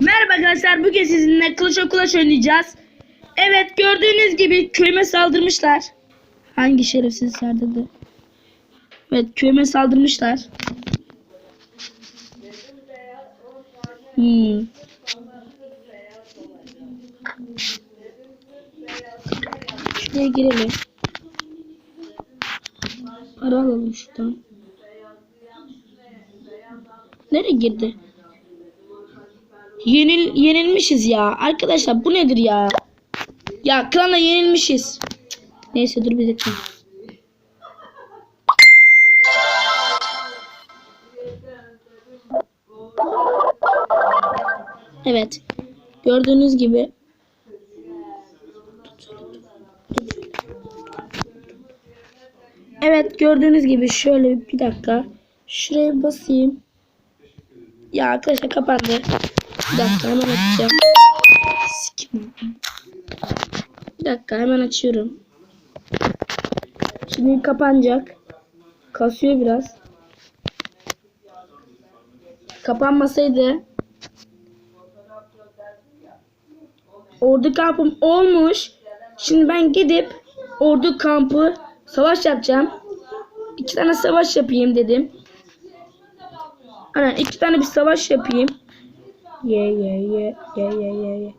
Merhaba arkadaşlar bugün sizinle Clash of Clash oynayacağız. Evet gördüğünüz gibi köyüme saldırmışlar. Hangi şerefsiz saldırdı? Evet köyüme saldırmışlar. Hmm. Şuraya girelim. Para alalım şuradan. Nereye girdi? Yenil yenilmişiz ya. Arkadaşlar bu nedir ya? Ya klana yenilmişiz. Neyse dur bir dakika. Evet. Gördüğünüz gibi Evet gördüğünüz gibi şöyle bir dakika. Şuraya basayım. Ya arkadaşlar kapandı. Bir dakika hemen açacağım. Bir dakika hemen açıyorum. Şimdi kapanacak. Kasıyor biraz. Kapanmasaydı ordu kampım olmuş. Şimdi ben gidip ordu kampı savaş yapacağım. İki tane savaş yapayım dedim. Aynen iki tane bir savaş yapayım. Ye ye ye ye ye ye ye.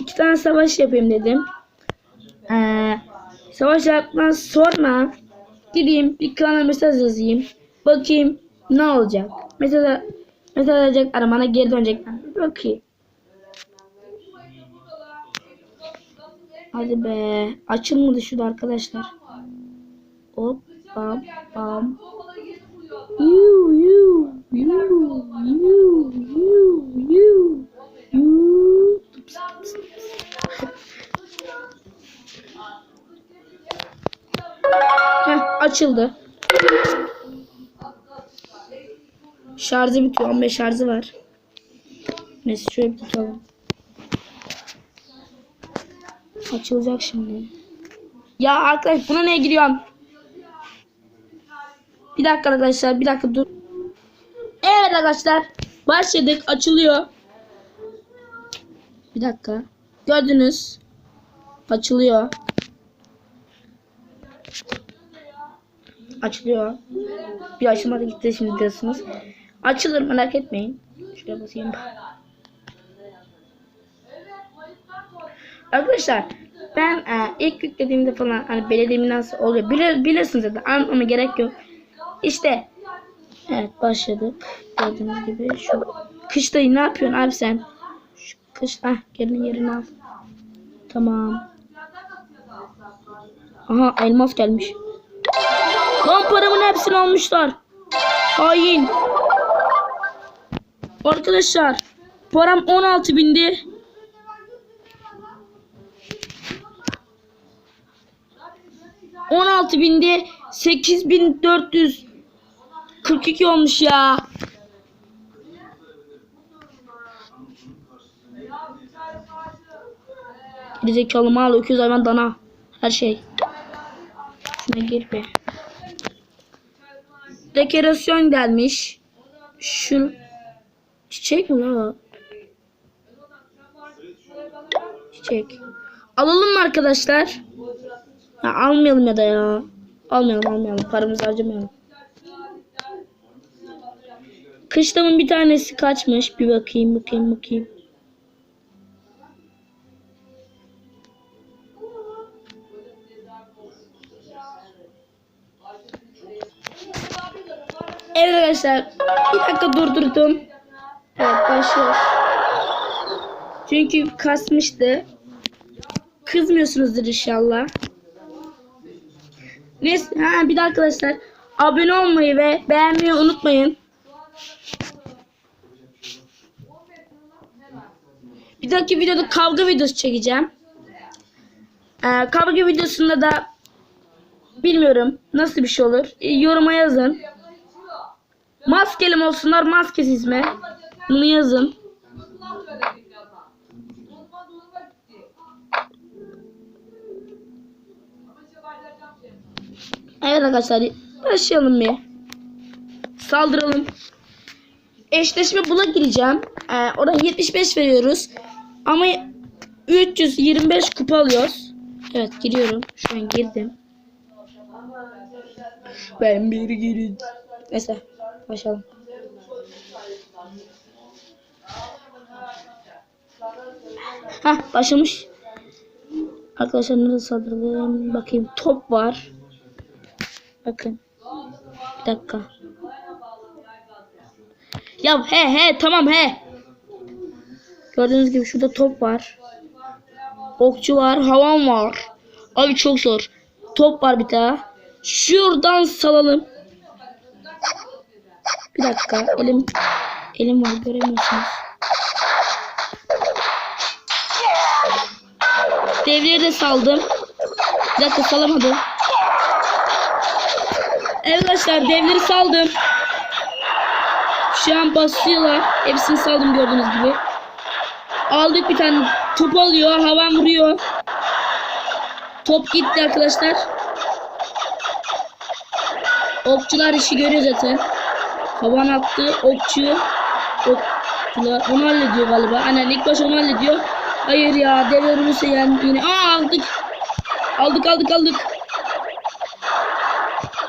İki tane savaş yapayım dedim. Ee, savaş yaptıktan sonra gideyim bir klana mesaj yazayım. Bakayım ne olacak. Mesaj, mesaj alacak aramana geri dönecek. Bakayım. Hadi be. Açılmadı şurada arkadaşlar. Hop bam bam. Açıldı. Şarjı bitiyor. 15 şarjı var. Neyse şöyle tutalım. Açılacak şimdi. Ya arkadaş buna ne giriyorum? Bir dakika arkadaşlar bir dakika dur. Evet arkadaşlar başladık açılıyor. Bir dakika. Gördünüz. Açılıyor. Açılıyor. Bir açılmadı gitti şimdi diyorsunuz. Açılır merak etmeyin. Şuraya basayım. Arkadaşlar ben e, ilk yüklediğimde falan hani belediyemin nasıl oluyor Bilir, bilirsiniz zaten anlatmama gerek yok. İşte evet başladık. Gördüğünüz gibi şu kıştayı ne yapıyorsun abi sen? Şu kış ah gelin yerini al. Tamam. Aha elmas gelmiş. Lan paramın hepsini almışlar. Hain. Arkadaşlar param 16 bindi. On altı bin dört yüz olmuş ya. Gerizekalı mal öküz hayvan dana her şey. Şuna gir be. Dekorasyon gelmiş. Şu çiçek mi lan? Çiçek. Alalım mı arkadaşlar? Ya almayalım ya da ya. Almayalım almayalım. Paramızı harcamayalım. Kışlamın bir tanesi kaçmış. Bir bakayım bakayım bakayım. Evet arkadaşlar. Bir dakika durdurdum. Evet başlıyoruz. Çünkü kasmıştı. Kızmıyorsunuzdur inşallah. Neyse ha bir de arkadaşlar abone olmayı ve beğenmeyi unutmayın. Bir dahaki videoda kavga videosu çekeceğim. Ee, kavga videosunda da bilmiyorum nasıl bir şey olur. Ee, yoruma yazın. Maskeli mi olsunlar maskesiz mi? Bunu yazın. Evet arkadaşlar başlayalım bir. Saldıralım. eşleşme buna gireceğim. Ee, orada 75 veriyoruz. Ama 325 kupa alıyoruz. Evet giriyorum. Şu an girdim. Ben bir girin. Neyse başlayalım. Hah başlamış. Arkadaşlar nerede saldıralım? Bakayım top var. Bakın. Bir dakika. Ya he he tamam he. Gördüğünüz gibi şurada top var. Okçu var, havan var. Abi çok zor. Top var bir daha. Şuradan salalım. Bir dakika elim elim var göremiyorsunuz. Devleri de saldım. Bir dakika salamadım. Evet arkadaşlar devleri saldım. Şu an basıyorlar. Hepsini saldım gördüğünüz gibi. Aldık bir tane top alıyor. Havan vuruyor. Top gitti arkadaşlar. Okçular işi görüyor zaten. Havan attı. Okçu. Okçular onu hallediyor galiba. Aynen ilk baş onu hallediyor. Hayır ya dev ölürse yani yine. Aa aldık. Aldık aldık aldık.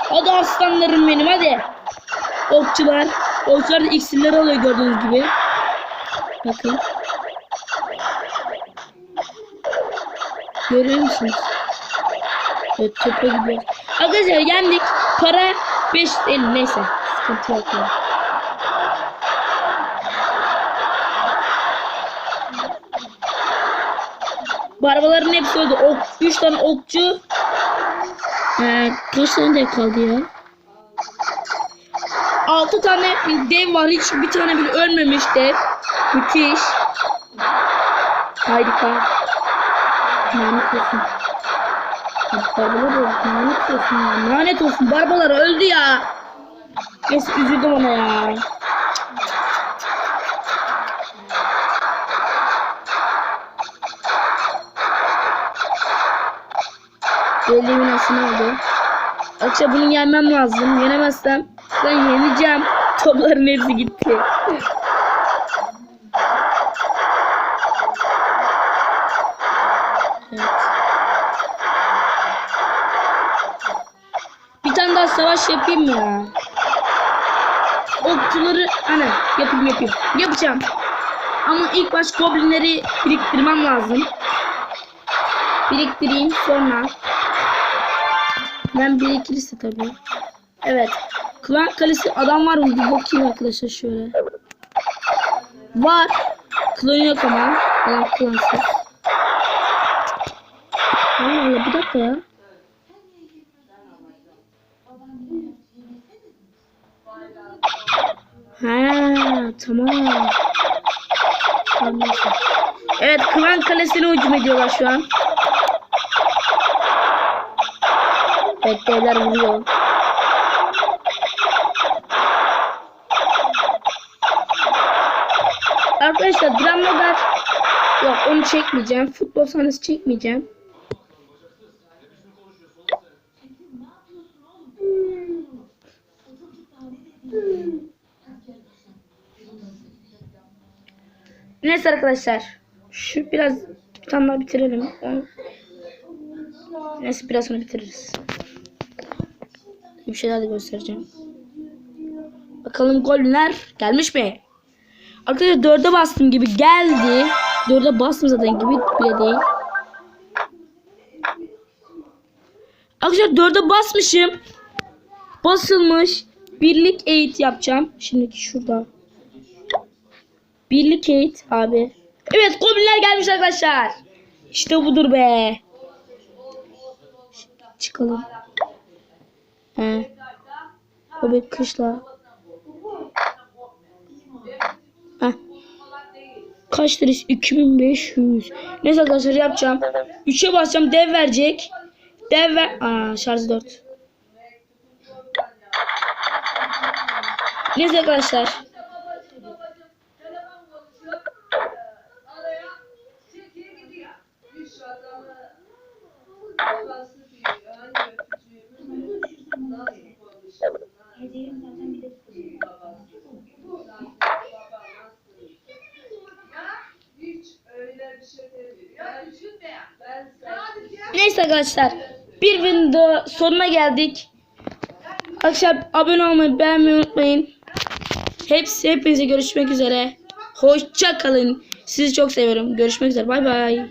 Hadi aslanlarım benim hadi. Okçular. Okçular da iksirleri alıyor gördüğünüz gibi. Bakın. Görüyor musunuz? Evet topa gidiyor. Arkadaşlar yendik. Para 550 neyse. Sıkıntı yok. ya. Bu hepsi öldü. Ok, 3 tane okçu. Ee, kaç tane dev kaldı ya? 6 tane dev var. Hiç bir tane bile ölmemiş dev. Müthiş. Harika. Lanet olsun. Barbalar da lanet olsun ya. Lanet olsun. Barbalar öldü ya. Neyse üzüldüm ona ya. Belli nasıl oldu? Akşam bunu yenmem lazım. Yenemezsem ben yeneceğim. Topların hepsi gitti. Bir tane daha savaş yapayım mı ya. Okçuları ana yapayım yapayım. Yapacağım. Ama ilk baş goblinleri biriktirmem lazım. Biriktireyim sonra. Ben birikirse tabii. Evet. Klan kalesi adam var mı? Bir bakayım arkadaşlar şöyle. Var. Klan yok ama. Adam klansız. Allah Allah bir dakika ya. Ha tamam. Tamam. Evet klan kalesine hücum ediyorlar şu an. Evet devler vuruyor. Arkadaşlar dramalar yok onu çekmeyeceğim. Futbol sahnesi çekmeyeceğim. Neyse arkadaşlar. Şu biraz bir tane daha bitirelim. Onu- Neyse biraz sonra bitiririz. Bir şeyler de göstereceğim. Bakalım goller gelmiş mi? Arkadaşlar dörde bastım gibi geldi. Dörde bastım zaten gibi bile değil. Arkadaşlar dörde basmışım. Basılmış. Birlik eğit yapacağım. Şimdiki şurada. Birlik eğit abi. Evet goblinler gelmiş arkadaşlar. İşte budur be. Çıkalım. He. Goblin kışla. Heh. Kaç lirası? 2500. Neyse arkadaşlar yapacağım. 3'e basacağım. Dev verecek. Dev ver... Aa şarjı 4. Neyse arkadaşlar. Neyse arkadaşlar. Bir video sonuna geldik. Arkadaşlar abone olmayı beğenmeyi unutmayın. Hepsi hepinize görüşmek üzere. Hoşça kalın. Sizi çok seviyorum. Görüşmek üzere. Bay bay.